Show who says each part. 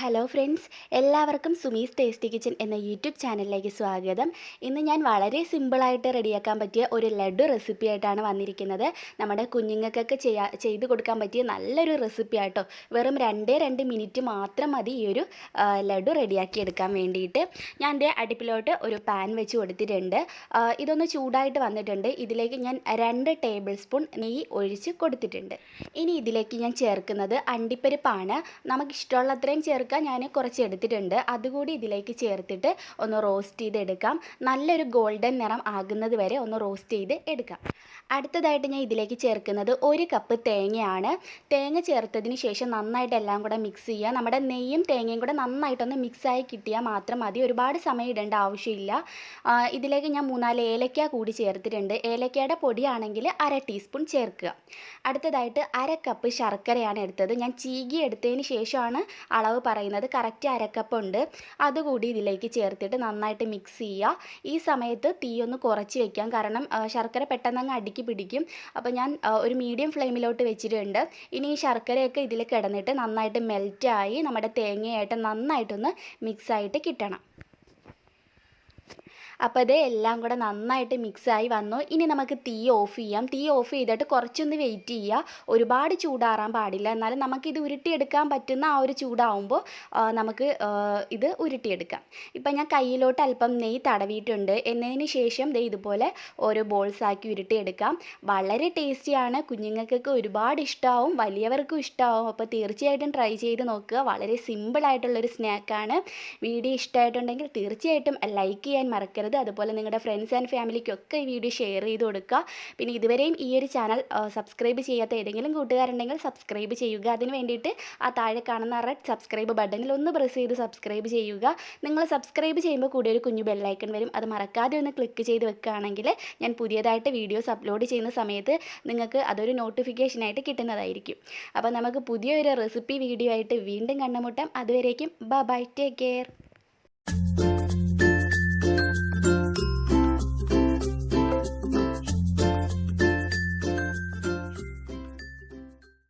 Speaker 1: Hello friends എല്ലാവർക്കും Sumi's tasty kitchen എന്ന YouTube ചാനലിലേക്ക് സ്വാഗതം. ഇന്ന് ഞാൻ വളരെ സിമ്പിളായിട്ട് റെഡിയാക്കാൻ പറ്റിയ ഒരു ലഡു റെസിപ്പി ആയിട്ടാണ് വന്നിരിക്കുന്നത്. നമ്മുടെ കുഞ്ഞുങ്ങൾക്കൊക്കെ ചെയ്യാ ചെയ്ത് കൊടുക്കാൻ പറ്റിയ നല്ലൊരു റെസിപ്പി ആട്ടോ. വെറും രണ്ടേ രണ്ട് മിനിറ്റ് മാത്രം മതി ഈ ഒരു ലഡു റെഡിയാക്കി എടുക്കാൻ വേണ്ടിയിട്ട്. ഞാൻ എന്റെ അടുപ്പിലോട്ട് ഒരു പാൻ വെച്ച് കൊടുത്തിട്ടുണ്ട്. ഇതൊന്ന് ചൂടായിട്ട് വന്നിട്ടുണ്ട്. ഇതിലേക്ക് ഞാൻ രണ്ട് ടേബിൾ സ്പൂൺ നെയ്യ് ഒഴിച്ച് കൊടുത്തിട്ടുണ്ട്. ഇനി ഇതിലേക്ക് ഞാൻ ചേർക്കുന്നത് അണ്ടിപ്പരിപ്പാണ്. നമുക്ക് അത്രയും അത്രയും ചേർക്കാം ഞാൻ കുറച്ച് എടുത്തിട്ടുണ്ട്. അതുകൂടി ഇതിലേക്ക് ചേർത്തിട്ട് ഒന്ന് റോസ്റ്റ് ചെയ്തെടുക്കാം. നല്ലൊരു ഗോൾഡൻ നിറം ആകുന്നത് വരെ ഒന്ന് റോസ്റ്റ് ചെയ്ത് എടുക്കാം. അടുത്തതായിട്ട് ഞാൻ ഇതിലേക്ക് ചേർക്കുന്നത് ഒരു കപ്പ് തേങ്ങയാണ്. തേങ്ങ ചേർത്തതിന് ശേഷം നന്നായിട്ട് എല്ലാം കൂടെ മിക്സ് ചെയ്യുക. നമ്മുടെ നെയ്യും തേങ്ങയും കൂടെ നന്നായിട്ടൊന്ന് മിക്സായി കിട്ടിയാൽ മാത്രം മതി. ഒരുപാട് സമയം ഇടേണ്ട ആവശ്യമില്ല. ഇതിലേക്ക് ഞാൻ മൂന്നാൽ ഏലക്ക കൂടി ചേർത്തിട്ടുണ്ട്. ഏലക്കയുടെ പൊടിയാണെങ്കിൽ അര ടീസ്പൂൺ ചേർക്കുക. അടുത്തതായിട്ട് അര കപ്പ് ശർക്കരയാണ് എടുത്തത്. ഞാൻ ചീകി എടുത്തതിന് ശേഷമാണ് അളവ് പറയുന്നത്. കറക്റ്റ് അരക്കപ്പ് ഉണ്ട്. അതുകൂടി ഇതിലേക്ക് ചേർത്തിട്ട് നന്നായിട്ട് മിക്സ് ചെയ്യുക. ഈ സമയത്ത് തീ ഒന്ന് കുറച്ച് വെക്കാം. കാരണം ശർക്കര പെട്ടെന്ന് അങ്ങ് അടുക്കി പിടിക്കും. അപ്പോൾ ഞാൻ ഒരു മീഡിയം ഫ്ലെയിമിലോട്ട് വെച്ചിട്ടുണ്ട്. ഇനി ഈ ശർക്കരയൊക്കെ ഇതിൽ കിടന്നിട്ട് നന്നായിട്ട് മെൽറ്റായി നമ്മുടെ തേങ്ങയായിട്ട് നന്നായിട്ടൊന്ന് മിക്സായിട്ട് കിട്ടണം. അപ്പോൾ ഇത് എല്ലാം കൂടെ നന്നായിട്ട് മിക്സായി വന്നു. ഇനി നമുക്ക് തീ ഓഫ് ചെയ്യാം. തീ ഓഫ് ചെയ്തിട്ട് കുറച്ചൊന്ന് വെയിറ്റ് ചെയ്യുക. ഒരുപാട് ചൂടാറാൻ പാടില്ല. എന്നാലും നമുക്കിത് ഉരുട്ടിയെടുക്കാൻ പറ്റുന്ന ആ ഒരു ചൂടാവുമ്പോൾ നമുക്ക് ഇത് ഉരുട്ടിയെടുക്കാം. ഇപ്പം ഞാൻ കയ്യിലോട്ട് അല്പം നെയ്യ് തടവിയിട്ടുണ്ട്. എന്നതിന് ശേഷം ദേ ഇതുപോലെ ഓരോ ബോൾസ് ആക്കി ഉരുട്ടിയെടുക്കാം. വളരെ ടേസ്റ്റിയാണ് കുഞ്ഞുങ്ങൾക്കൊക്കെ ഒരുപാട് ഇഷ്ടമാവും വലിയവർക്കും ഇഷ്ടമാവും അപ്പോൾ തീർച്ചയായിട്ടും ട്രൈ ചെയ്ത് നോക്കുക. വളരെ സിമ്പിളായിട്ടുള്ളൊരു സ്നാക്കാണ് വീഡിയോ ഇഷ്ടമായിട്ടുണ്ടെങ്കിൽ തീർച്ചയായിട്ടും ലൈക്ക് ചെയ്യാൻ മറക്കരുത്. അതുപോലെ നിങ്ങളുടെ ഫ്രണ്ട്സ് ആൻഡ് ഫാമിലിക്കൊക്കെ ഈ വീഡിയോ ഷെയർ ചെയ്ത് കൊടുക്കുക. പിന്നെ ഇതുവരെയും ഈ ഒരു ചാനൽ സബ്സ്ക്രൈബ് ചെയ്യാത്ത ഏതെങ്കിലും കൂട്ടുകാരുണ്ടെങ്കിൽ സബ്സ്ക്രൈബ് ചെയ്യുക. അതിന് വേണ്ടിയിട്ട് ആ താഴെ കാണുന്ന റെഡ് സബ്സ്ക്രൈബ് ബട്ടണിൽ ഒന്ന് പ്രസ് ചെയ്ത് സബ്സ്ക്രൈബ് ചെയ്യുക. നിങ്ങൾ സബ്സ്ക്രൈബ് ചെയ്യുമ്പോൾ കൂടി ഒരു കുഞ്ഞു ബെല്ലൈക്കൺ വരും. അത് മറക്കാതെ ഒന്ന് ക്ലിക്ക് ചെയ്ത് വെക്കുകയാണെങ്കിൽ ഞാൻ പുതിയതായിട്ട് വീഡിയോസ് അപ്ലോഡ് ചെയ്യുന്ന സമയത്ത് നിങ്ങൾക്ക് അതൊരു നോട്ടിഫിക്കേഷനായിട്ട് കിട്ടുന്നതായിരിക്കും. അപ്പോൾ നമുക്ക് പുതിയൊരു റെസിപ്പി വീഡിയോ ആയിട്ട് വീണ്ടും കണ്ടുമുട്ടാം. അതുവരേക്കും ബൈ ടേക്ക് കെയർ